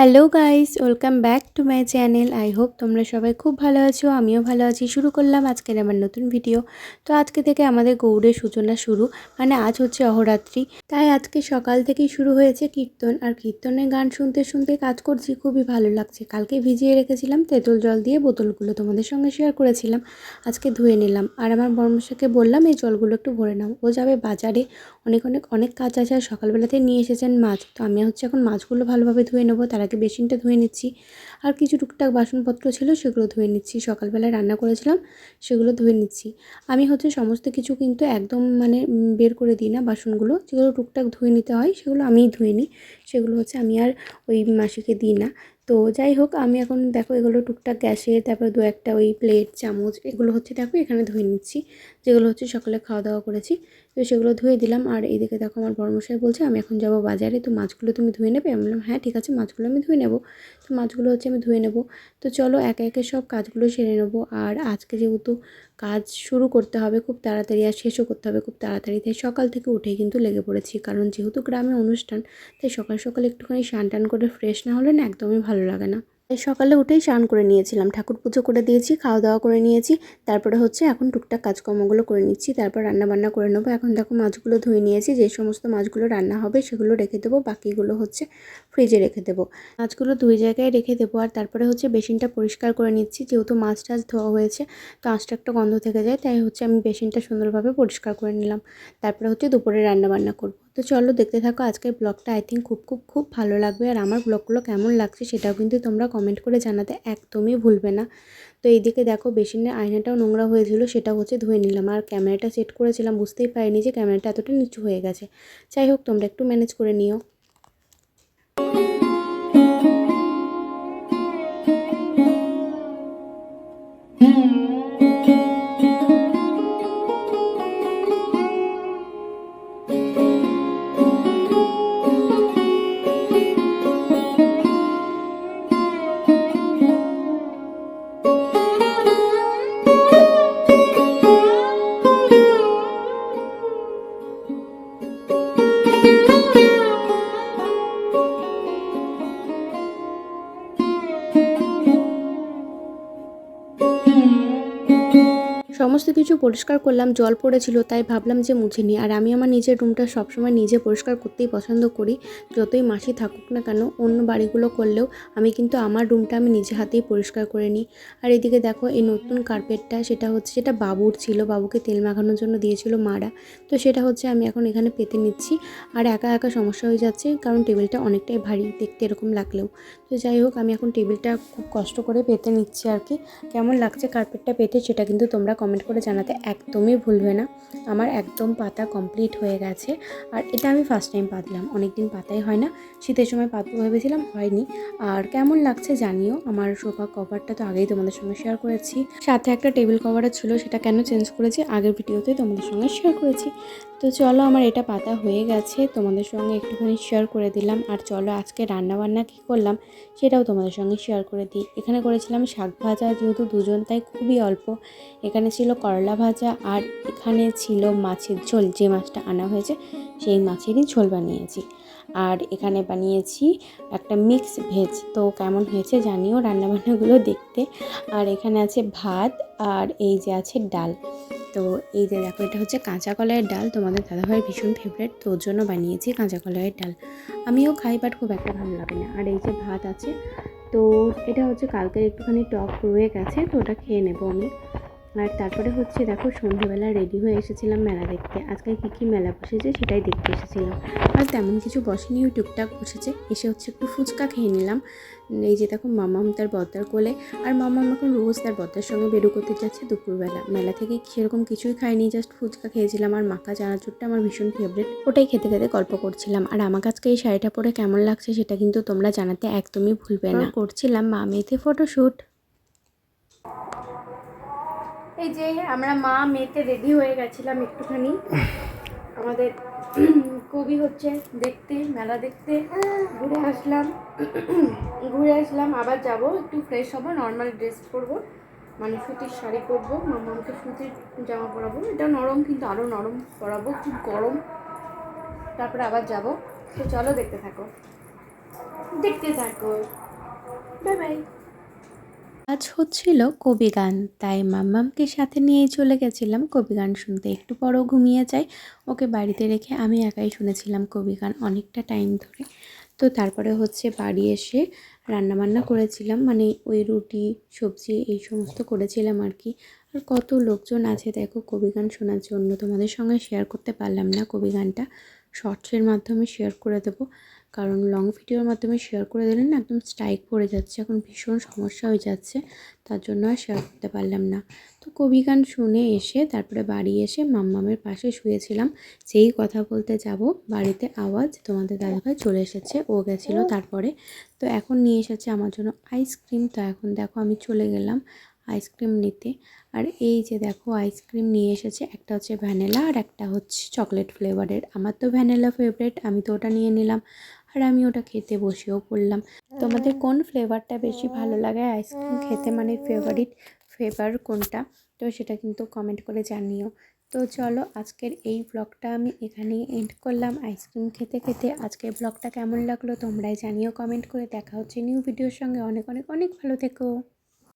Hello guys welcome back to my channel I hope তোমরা সবাই খুব ভালো আছো, আমিও ভালো আছি। শুরু করলাম আজকের আমার নতুন ভিডিও তো আজকে থেকে আমাদের গৌড়ের সূচনা শুরু। মানে আজ হচ্ছে অহরাত্রি। তাই আজকে সকাল থেকেই শুরু হয়েছে কীর্তন। আর কীর্তনের গান শুনতে শুনতে কাজ করছি, খুবই ভালো লাগছে। কালকে ভিজিয়ে রেখেছিলাম, তেঁতুল জল দিয়ে বোতলগুলো তোমাদের সঙ্গে শেয়ার করেছিলাম। আজকে ধুয়ে নিলাম। আর আমার বর্মশাকে বললাম, এই জলগুলো একটু ভরে নাও। ও যাবে বাজারে। অনেক অনেক অনেক কাজ আছে। আর সকালবেলাতে নিয়ে এসেছেন মাছ। তো আমি হচ্ছে এখন মাছগুলো ভালোভাবে ধুয়ে নেব। তার আগে বেসিনটা ধুয়ে নিচ্ছি। আর কিছু টুকটাক বাসনপত্র ছিল সেগুলো ধুয়ে নিচ্ছি। সকালবেলায় রান্না করেছিলাম, সেগুলো ধুয়ে নিচ্ছি। আমি হচ্ছে সমস্ত কিছু কিন্তু একদম মানে বের করে দিই না বাসনগুলো। যেগুলো টুকটাক ধুয়ে নিতে হয়, সেগুলো আমিই ধুয়ে নিই। সেগুলো হচ্ছে আমি আর ওই মাসিকে দিই না। তো যাই হোক, আমি এখন দেখো এগুলো টুকটাক গ্যাসে, তারপরে দু একটা ওই প্লেট, চামচ, এগুলো হচ্ছে দেখো এখানে ধুয়ে নিচ্ছি। যেগুলো হচ্ছে সকালে খাওয়া দাওয়া করেছি, তো সেগুলো ধুয়ে দিলাম। আর এইদিকে দেখো আমার বড়মশাই বলছে, আমি এখন যাব বাজারে, তো মাছগুলো তুমি ধুয়ে নেবে? আমি বললাম হ্যাঁ ঠিক আছে, মাছগুলো আমি ধুয়ে নেব। তো মাছগুলো হচ্ছে আমি ধুয়ে নেব। তো চলো একে একে সব কাজগুলো সেরে নেব। আর আজকে যেহেতু কাজ শুরু করতে হবে, খুব তাড়াতাড়ি আর শেষও করতে হবে, খুব তাড়াতাড়ি। তাই সকাল থেকে উঠেই কিন্তু লেগে পড়েছি। কারণ যেহেতু গ্রামে অনুষ্ঠান, তাই সকাল সকাল একটুখানি স্নান টান করে ফ্রেশ না হলে না একদমই ভালো লাগে না। সকালে উঠেই স্নান করে নিয়েছিলাম। ঠাকুর পুজো করে দিয়েছি খাওয়া দাওয়া করে নিয়েছি, তারপরে হচ্ছে এখন টুকটাক কাজকর্মগুলো করে নিচ্ছি, তারপর রান্না বান্না করে নেব। এখন দেখো মাছগুলো ধুয়ে নিয়েছি, যে সমস্ত মাছগুলো রান্না হবে সেগুলো রেখে দেবো, বাকিগুলো হচ্ছে ফ্রিজে রেখে দেবো। মাছগুলো দুই জায়গায় রেখে দেবো, আর তারপরে হচ্ছে বেসিনটা পরিষ্কার করে নিচ্ছি, যেহেতু মাছ টাছ ধোয়া হয়েছে, তো আঁচটা একটা গন্ধ থেকে যায়, তাই হচ্ছে আমি বেসিনটা সুন্দরভাবে পরিষ্কার করে নিলাম। তারপরে হচ্ছে দুপুরে রান্না বান্না করব। তো চলো দেখতে থাকো আজকের ব্লগটা। আই থিঙ্ক খুব খুব খুব ভালো লাগবে। আর আমার ব্লগগুলো কেমন লাগছে সেটাও কিন্তু তোমরা কমেন্ট করে জানাতে একদমই ভুলবে না। তো এইদিকে দেখো বেসিনের আয়নাটাও নোংরা হয়েছিল, সেটা হচ্ছে ধুয়ে নিলাম। আর ক্যামেরাটা সেট করেছিলাম, বুঝতেই পারিনি যে ক্যামেরাটা এতটা নিচু হয়ে গেছে। যাই হোক, তোমরা একটু ম্যানেজ করে নিও। কিছু পরিষ্কার করলাম, জল পড়েছিল, তাই ভাবলাম যে মুছে নিই। আর আমি আমার নিজের রুমটা সবসময় নিজে পরিষ্কার করতেই পছন্দ করি, যতই মাসি থাকুক না কেন। অন্য বাড়িগুলো করলেও আমি কিন্তু আমার রুমটা আমি নিজে হাতেই পরিষ্কার করে নিই। আর এদিকে দেখো, এই নতুন কার্পেটটা সেটা হচ্ছে যেটা বাবুর ছিল, বাবুকে তেল মাখানোর জন্য দিয়েছিল মারা। তো সেটা হচ্ছে আমি এখন এখানে পেতে নিচ্ছি। আর একা একা সমস্যা হয়ে যাচ্ছে, কারণ টেবিলটা অনেকটাই ভারী, দেখতে এরকম লাগলেও। তো যাই হোক, আমি এখন টেবিলটা খুব কষ্ট করে পেতে নিচ্ছি আর কি। কেমন লাগছে কার্পেটটা পেতে, সেটা কিন্তু তোমরা কমেন্ট করে জানাতে একদমই ভুলবে না। আমার একদম পাতা কমপ্লিট হয়ে গেছে। আর এটা আমি ফার্স্ট টাইম পাতলাম। অনেক দিন পাতাই হয় না। শীতের সময় পাতবো ভেবেছিলাম, হয়নি। আর কেমন লাগছে জানিও। আমার সোফা কভারটা তো আগেই তোমাদের সঙ্গে শেয়ার করেছি। সাথে একটা টেবিল কভারও ছিল, সেটা কেন চেঞ্জ করেছি? আগের ভিডিওতে তোমাদের সঙ্গে শেয়ার করেছি। তো চলো, আমার এটা পাতা হয়ে গেছে। তোমাদের সঙ্গে একটুখানি শেয়ার করে দিলাম। আর চলো, আজকে রান্নাবান্না কী করলাম সেটাও তোমাদের সঙ্গে শেয়ার করে দিই। এখানে করেছিলাম শাক ভাজা, যেহেতু দুজন, তাই খুবই অল্প। এখানে ছিল করলা ভাজা আর এখানে ছিল মাছের ঝোল। যে মাছটা আনা হয়েছে, সেই মাছেরই ঝোল বানিয়েছি। আর এখানে বানিয়েছি একটা মিক্স ভেজ তো কেমন হয়েছে জানিও রান্নাবান্নাগুলো দেখতে। আর এখানে আছে ভাত, আর এই যে আছে ডাল। তো এই যে দেখো, এটা হচ্ছে কাঁচা কলাইয়ের ডাল। তোমাদের দাদাভাইয়ের ভীষণ ফেভারেট তো ওর জন্য বানিয়েছি কাঁচা কলাইয়ের ডাল। আমিও খাই বাট খুব একটা ভালো লাগে না। আর এই যে ভাত আছে, তো এটা হচ্ছে কালকের একটুখানি টক রয়ে গেছে, তো ওটা খেয়ে নেব আমি। আর তারপরে হচ্ছে দেখো, সন্ধ্যেবেলা রেডি হয়ে এসেছিলাম মেলা দেখতে। আজকে কী কী মেলা বসেছে সেটাই দেখতে এসেছিলাম। আর তেমন কিছু বসেনি ওই টুকটাক বসেছে। এসে হচ্ছে একটু ফুচকা খেয়ে নিলাম। এই যে দেখো, মামাম তার বদ্দার কোলে। আর মামাম এখন রোজ তার বদ্দার সঙ্গে বেরো করতে যাচ্ছে দুপুরবেলা। মেলা থেকে সেরকম কিছুই খাইনি জাস্ট ফুচকা খেয়েছিলাম। আর মাখা চানাচুরটা আমার ভীষণ ফেভারিট ওটাই খেতে খেতে গল্প করছিলাম। আর আমার কাছকে এই শাড়িটা পরে কেমন লাগছে সেটা কিন্তু তোমরা জানাতে একদমই ভুলবে না। করছিলাম, মা মেয়েতে ফটোশ্যুট এই যে আমরা মা মেয়েতে রেডি হয়ে গেছিলাম একটুখানি। আমাদের কবি হচ্ছে দেখতে, মেলা দেখতে। ঘুরে আসলাম ঘুরে আসলাম, আবার যাব, একটু ফ্রেশ হব নর্মাল ড্রেস পরবো। মানে সুতির শাড়ি পরবো মামাকে সুতির জামা পরাবো। এটা নরম, কিন্তু আরও নরম পরাবো, খুব গরম। তারপরে আবার যাব। তো চলো দেখতে থাকো। দেখতে থাকো। বাই বাই আজ হচ্ছিল কবি গান, তাই মাম্মামকে সাথে নিয়েই চলে গেছিলাম কবি গান শুনতে। একটু পরও ঘুমিয়ে যাই ওকে বাড়িতে রেখে আমি একাই শুনেছিলাম কবি গান অনেকটা টাইম ধরে। তো তারপরে হচ্ছে বাড়ি এসে রান্নাবান্না করেছিলাম। মানে ওই রুটি, সবজি এই সমস্ত করেছিলাম আর কি আর কত লোকজন আছে দেখো কবি গান শোনার জন্য। তোমাদের সঙ্গে শেয়ার করতে পারলাম না কবি গানটা। শর্টসের মাধ্যমে শেয়ার করে দেবো। কারণ লং ভিডিওর মাধ্যমে শেয়ার করে দিলেন না একদম স্ট্রাইক পড়ে যাচ্ছে, এখন ভীষণ সমস্যা হয়ে যাচ্ছে, তার জন্য আর শেয়ার করতে পারলাম না। তো কবি গান শুনে এসে তারপরে বাড়ি এসে মাম্মামের পাশে শুয়েছিলাম, সেই কথা বলতে যাব, বাড়িতে আওয়াজ তোমাদের দাদাভাই চলে এসেছে, ও গেছিল তারপরে। তো এখন নিয়ে এসেছে আমার জন্য আইসক্রিম তো এখন দেখো আমি চলে গেলাম আইসক্রিম নিতে। আর এই যে দেখো আইসক্রিম নিয়ে এসেছে, একটা হচ্ছে ভ্যানিলা আর একটা হচ্ছে চকলেট ফ্লেভারের আমার তো ভ্যানিলা ফেভারেট আমি তো ওটা নিয়ে নিলাম। আর আমি ওটা খেতে বসেও পড়লাম। তোমাদের কোন ফ্লেভারটা বেশি ভালো লাগে? আইসক্রিম খেতে মানে ফেভারিট ফ্লেভার কোনটা? তো সেটা কিন্তু কমেন্ট করে জানিও। তো চলো আজকের এই ব্লগটা আমি এখানেই এন্ড করলাম। আইসক্রিম খেতে খেতে আজকের ব্লগটা কেমন লাগল তোমরাই জানিও। কমেন্ট করে দেখা হচ্ছে নিউ ভিডিওর সঙ্গে। অনেক অনেক অনেক ভালো থেকো।